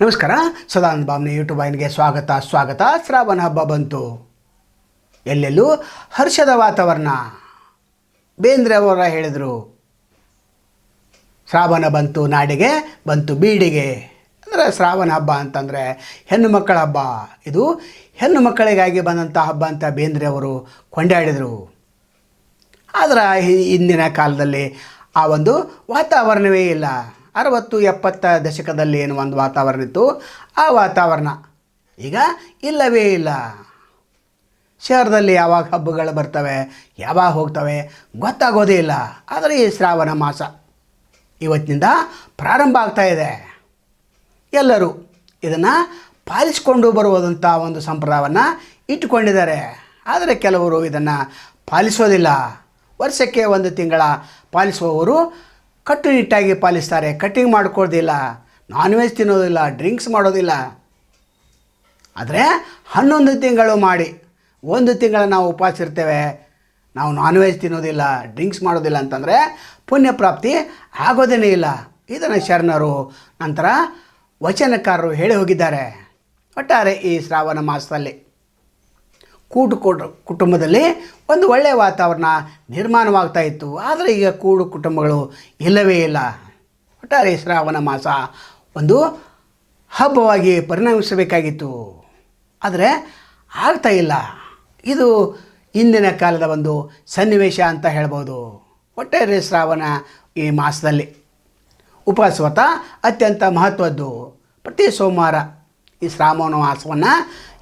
ನಮಸ್ಕಾರ. ಸದಾನಂದ ಭಾವನೆ ಯೂಟ್ಯೂಬ್ ವಾಹಿನಿಗೆ ಸ್ವಾಗತ ಸ್ವಾಗತ. ಶ್ರಾವಣ ಹಬ್ಬ ಬಂತು. ಎಲ್ಲೆಲ್ಲೂ ಹರ್ಷದ ವಾತಾವರಣ. ಬೇಂದ್ರೆ ಅವರ ಹೇಳಿದರು, ಶ್ರಾವಣ ಬಂತು ನಾಡಿಗೆ, ಬಂತು ಬೀಡಿಗೆ. ಅಂದರೆ ಶ್ರಾವಣ ಹಬ್ಬ ಅಂತಂದರೆ ಹೆಣ್ಣು ಮಕ್ಕಳ ಹಬ್ಬ. ಇದು ಹೆಣ್ಣು ಮಕ್ಕಳಿಗಾಗಿ ಬಂದಂಥ ಹಬ್ಬ ಅಂತ ಬೇಂದ್ರೆ ಅವರು ಕೊಂಡಾಡಿದರು. ಆದರೆ ಇಂದಿನ ಕಾಲದಲ್ಲಿ ಆ ಒಂದು ವಾತಾವರಣವೇ ಇಲ್ಲ. ಅರವತ್ತು ಎಪ್ಪತ್ತ ದಶಕದಲ್ಲಿ ಏನು ಒಂದು ವಾತಾವರಣ ಇತ್ತು? ಆ ವಾತಾವರಣ. ಈಗ ಇಲ್ಲವೇ ಇಲ್ಲ. ಶಹರದಲ್ಲಿ ಯಾವಾಗ ಹಬ್ಬಗಳು ಬರ್ತವೆ, ಯಾವಾಗ ಹೋಗ್ತವೆ ಗೊತ್ತಾಗೋದೇ ಇಲ್ಲ. ಆದರೆ ಈ ಶ್ರಾವಣ ಮಾಸ ಇವತ್ತಿನಿಂದ ಪ್ರಾರಂಭ ಆಗ್ತಾ ಇದೆ. ಎಲ್ಲರೂ ಇದನ್ನು ಪಾಲಿಸಿಕೊಂಡು ಬರುವುದಂಥ ಒಂದು ಸಂಪ್ರದಾಯವನ್ನು ಇಟ್ಟುಕೊಂಡಿದ್ದಾರೆ. ಆದರೆ ಕೆಲವರು ಇದನ್ನು ಪಾಲಿಸೋದಿಲ್ಲ. ವರ್ಷಕ್ಕೆ ಒಂದು ತಿಂಗಳ ಪಾಲಿಸುವವರು ಕಟ್ಟುನಿಟ್ಟಾಗಿ ಪಾಲಿಸ್ತಾರೆ. ಕಟ್ಟಿಂಗ್ ಮಾಡ್ಕೊಳ್ಳೋದಿಲ್ಲ ನಾನ್ ವೆಜ್ ತಿನ್ನೋದಿಲ್ಲ. ಡ್ರಿಂಕ್ಸ್ ಮಾಡೋದಿಲ್ಲ. ಆದರೆ ಹನ್ನೊಂದು ತಿಂಗಳು ಮಾಡಿ, ಒಂದು ತಿಂಗಳ ನಾವು ಉಪವಾಸ ಇರ್ತೇವೆ. ನಾವು ನಾನ್ ವೆಜ್ ತಿನ್ನೋದಿಲ್ಲ ಡ್ರಿಂಕ್ಸ್ ಮಾಡೋದಿಲ್ಲ ಅಂತಂದರೆ ಪುಣ್ಯ ಪ್ರಾಪ್ತಿ ಆಗೋದೇ ಇಲ್ಲ. ಇದನ್ನು ಶರಣರು ನಂತರ ವಚನಕಾರರು ಹೇಳಿ ಹೋಗಿದ್ದಾರೆ. ಒಟ್ಟಾರೆ ಈ ಶ್ರಾವಣ ಮಾಸದಲ್ಲಿ ಕೂಡು ಕುಟು ಕುಟುಂಬದಲ್ಲಿ ಒಂದು ಒಳ್ಳೆಯ ವಾತಾವರಣ ನಿರ್ಮಾಣವಾಗ್ತಾ ಇತ್ತು. ಆದರೆ ಈಗ ಕೂಡು ಕುಟುಂಬಗಳು ಇಲ್ಲವೇ ಇಲ್ಲ. ಒಟ್ಟಾರೆ ಶ್ರಾವಣ ಮಾಸ ಒಂದು ಹಬ್ಬವಾಗಿ ಪರಿಣಮಿಸಬೇಕಾಗಿತ್ತು. ಆದರೆ ಆಗ್ತಾ ಇಲ್ಲ. ಇದು ಇಂದಿನ ಕಾಲದ ಒಂದು ಸನ್ನಿವೇಶ ಅಂತ ಹೇಳ್ಬೋದು. ಒಟ್ಟಾರೆ ಶ್ರಾವಣ ಈ ಮಾಸದಲ್ಲಿ ಉಪವಾಸ ವ್ರತ ಅತ್ಯಂತ ಮಹತ್ವದ್ದು. ಪ್ರತಿ ಸೋಮವಾರ ಈ ಶ್ರಾವಣ ಮಾಸವನ್ನು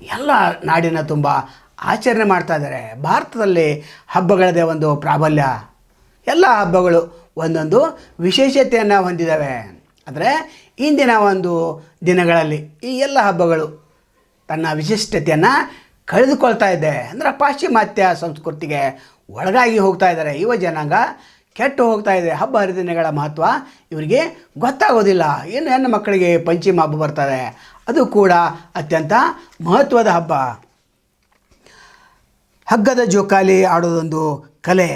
ಎಲ್ಲ ನಾಡಿನ ತುಂಬ ಆಚರಣೆ ಮಾಡ್ತಾ ಇದ್ದಾರೆ. ಭಾರತದಲ್ಲಿ ಹಬ್ಬಗಳದೇ ಒಂದು ಪ್ರಾಬಲ್ಯ. ಎಲ್ಲ ಹಬ್ಬಗಳು ಒಂದೊಂದು ವಿಶೇಷತೆಯನ್ನು ಹೊಂದಿದ್ದಾವೆ. ಆದರೆ ಇಂದಿನ ಒಂದು ದಿನಗಳಲ್ಲಿ ಈ ಎಲ್ಲ ಹಬ್ಬಗಳು ತನ್ನ ವಿಶಿಷ್ಟತೆಯನ್ನು ಕಳೆದುಕೊಳ್ತಾ ಇದೆ. ಅಂದರೆ ಪಾಶ್ಚಿಮಾತ್ಯ ಸಂಸ್ಕೃತಿಗೆ ಒಳಗಾಗಿ ಹೋಗ್ತಾ ಇದ್ದಾರೆ. ಯುವ ಜನಾಂಗ ಕೆಟ್ಟು ಹೋಗ್ತಾ ಇದೆ. ಹಬ್ಬ ಹರಿದಿನಗಳ ಮಹತ್ವ ಇವರಿಗೆ ಗೊತ್ತಾಗೋದಿಲ್ಲ. ಇನ್ನು ಹೆಣ್ಣು ಮಕ್ಕಳಿಗೆ ಪಂಚಮ ಹಬ್ಬ ಬರ್ತದೆ ಅದು ಕೂಡ ಅತ್ಯಂತ ಮಹತ್ವದ ಹಬ್ಬ. ಹಗ್ಗದ ಜೋಕಾಲಿ ಆಡೋದೊಂದು ಕಲೆ.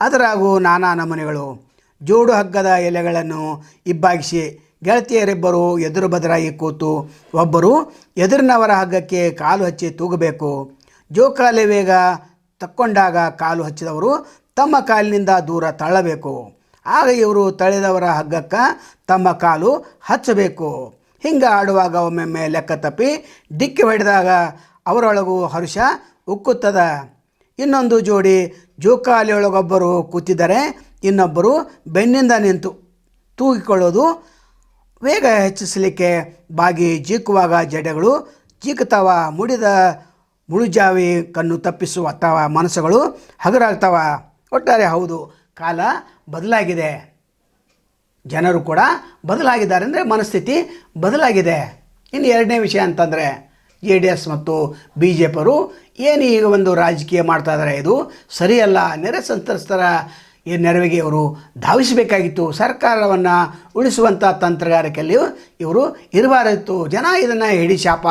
ಅದರಾಗೂ ನಾನಾ ನಮೂನೆಗಳು. ಜೋಡು ಹಗ್ಗದ ಎಲೆಗಳನ್ನು ಇಬ್ಬಾಗಿಸಿ ಗೆಳತಿಯರಿಬ್ಬರು ಎದುರು ಬದರಾಗಿ ಕೂತು ಒಬ್ಬರು ಎದುರಿನವರ ಹಗ್ಗಕ್ಕೆ ಕಾಲು ಹಚ್ಚಿ ತೂಗಬೇಕು. ಜೋಕಾಲಿ ವೇಗ ತಕ್ಕೊಂಡಾಗ ಕಾಲು ಹಚ್ಚಿದವರು ತಮ್ಮ ಕಾಲಿನಿಂದ ದೂರ ತಳ್ಳಬೇಕು. ಆಗ ಇವರು ತಳೆದವರ ಹಗ್ಗಕ್ಕೆ ತಮ್ಮ ಕಾಲು ಹಚ್ಚಬೇಕು. ಹಿಂಗೆ ಆಡುವಾಗ ಒಮ್ಮೊಮ್ಮೆ ಲೆಕ್ಕ ತಪ್ಪಿ ಡಿಕ್ಕಿ ಹೊಡೆದಾಗ ಅವರೊಳಗೂ ಹರುಷ ಉಕ್ಕುತ್ತದ. ಇನ್ನೊಂದು ಜೋಡಿ ಜೋಕಾಲಿಯೊಳಗೊಬ್ಬರು ಕೂತಿದ್ದಾರೆ. ಇನ್ನೊಬ್ಬರು ಬೆನ್ನಿಂದ ನಿಂತು ತೂಗಿಕೊಳ್ಳೋದು. ವೇಗ ಹೆಚ್ಚಿಸಲಿಕ್ಕೆ ಬಾಗಿ ಜೀಕುವಾಗ ಜಡೆಗಳು ಜೀಕುತ್ತವ ಮುಡಿದ ಮುಳುಜಾವಿ ಕಣ್ಣು ತಪ್ಪಿಸುವ ತವ ಮನಸ್ಸುಗಳು ಹಗುರಾಗ್ತವ ಒಟ್ಟಾರೆ ಹೌದು, ಕಾಲ ಬದಲಾಗಿದೆ. ಜನರು ಕೂಡ ಬದಲಾಗಿದ್ದಾರೆ ಅಂದರೆ ಮನಸ್ಥಿತಿ ಬದಲಾಗಿದೆ. ಇನ್ನು ಎರಡನೇ ವಿಷಯ ಅಂತಂದರೆ ಜೆ ಡಿ ಎಸ್ ಮತ್ತು ಬಿ ಜೆ ಪಿಯವರು ಏನು ಈಗ ಒಂದು ರಾಜಕೀಯ ಮಾಡ್ತಾ ಇದ್ದಾರೆ ಇದು ಸರಿಯಲ್ಲ, ನೆರೆ ಸಂತ್ರಸ್ತರ ಈ ನೆರವಿಗೆ ಇವರು ಧಾವಿಸಬೇಕಾಗಿತ್ತು. ಸರ್ಕಾರವನ್ನು ಉಳಿಸುವಂಥ ತಂತ್ರಗಾರಿಕೆಯಲ್ಲಿ ಇವರು ಇರಬಾರದಿತ್ತು. ಜನ ಇದನ್ನು ಹಿಡಿ ಶಾಪ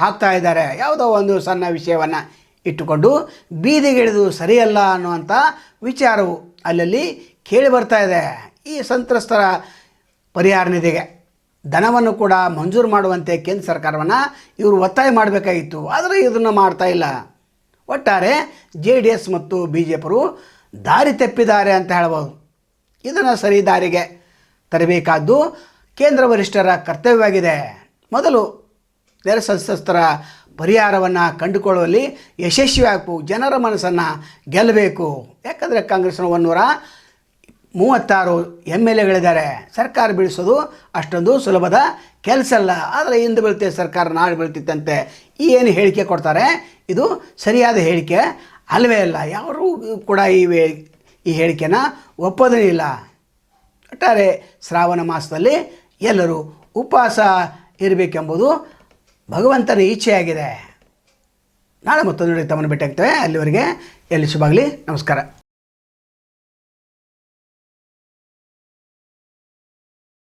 ಹಾಕ್ತಾ ಇದ್ದಾರೆ. ಯಾವುದೋ ಒಂದು ಸಣ್ಣ ವಿಷಯವನ್ನು ಇಟ್ಟುಕೊಂಡು ಬೀದಿಗಿಳಿದು ಸರಿಯಲ್ಲ ಅನ್ನುವಂಥ ವಿಚಾರವು ಅಲ್ಲಲ್ಲಿ ಕೇಳಿ ಬರ್ತಾ ಇದೆ. ಈ ಸಂತ್ರಸ್ತರ ಪರಿಹಾರ ನಿಧಿಗೆ. ಧನವನ್ನು ಕೂಡ ಮಂಜೂರು ಮಾಡುವಂತೆ ಕೇಂದ್ರ ಸರ್ಕಾರವನ್ನು ಇವರು ಒತ್ತಾಯ ಮಾಡಬೇಕಾಗಿತ್ತು. ಆದರೆ ಇದನ್ನು ಮಾಡ್ತಾ ಇಲ್ಲ. ಒಟ್ಟಾರೆ ಜೆ ಡಿ ಎಸ್ ಮತ್ತು ಬಿ ಜೆ ಪಿಯವರು ದಾರಿ ತಪ್ಪಿದ್ದಾರೆ ಅಂತ ಹೇಳ್ಬೋದು. ಇದನ್ನು ಸರಿ ದಾರಿಗೆ ತರಬೇಕಾದ್ದು ಕೇಂದ್ರ ವರಿಷ್ಠರ ಕರ್ತವ್ಯವಾಗಿದೆ. ಮೊದಲು ನೆರೆ ಸಂತ್ರಸ್ತರ ಪರಿಹಾರವನ್ನು ಕಂಡುಕೊಳ್ಳುವಲ್ಲಿ ಯಶಸ್ವಿ ಆಗಬೇಕು ಜನರ ಮನಸ್ಸನ್ನು ಗೆಲ್ಲಬೇಕು. ಯಾಕಂದರೆ ಕಾಂಗ್ರೆಸ್ನ ಒಂದೂರ ಮೂವತ್ತಾರು ಎಂ ಎಲ್ ಎಗಳಿದ್ದಾರೆ ಸರ್ಕಾರ ಬೀಳಿಸೋದು ಅಷ್ಟೊಂದು ಸುಲಭದ ಕೆಲಸ ಅಲ್ಲ. ಆದರೆ ಇಂದು ಬೀಳ್ತೆ, ಸರ್ಕಾರ ನಾಳೆ ಬೀಳ್ತಿತ್ತಂತೆ. ಏನು ಹೇಳಿಕೆ ಕೊಡ್ತಾರೆ? ಇದು ಸರಿಯಾದ ಹೇಳಿಕೆ ಅಲ್ಲವೇ ಅಲ್ಲ. ಯಾರೂ ಕೂಡ ಈ ಈ ಹೇಳಿಕೆನ ಒಪ್ಪೋದೇ ಇಲ್ಲ. ಒಟ್ಟಾರೆ ಶ್ರಾವಣ ಮಾಸದಲ್ಲಿ ಎಲ್ಲರೂ ಉಪವಾಸ ಇರಬೇಕೆಂಬುದು ಭಗವಂತನ ಇಚ್ಛೆಯಾಗಿದೆ. ನಾಳೆ ಮತ್ತೊಂದು ತಮ್ಮನ್ನು ಭೇಟಿಯಾಗ್ತೇವೆ ಅಲ್ಲಿವರೆಗೆ ಎಲ್ಲಿ ಶುಭಾಗಲಿ ನಮಸ್ಕಾರ.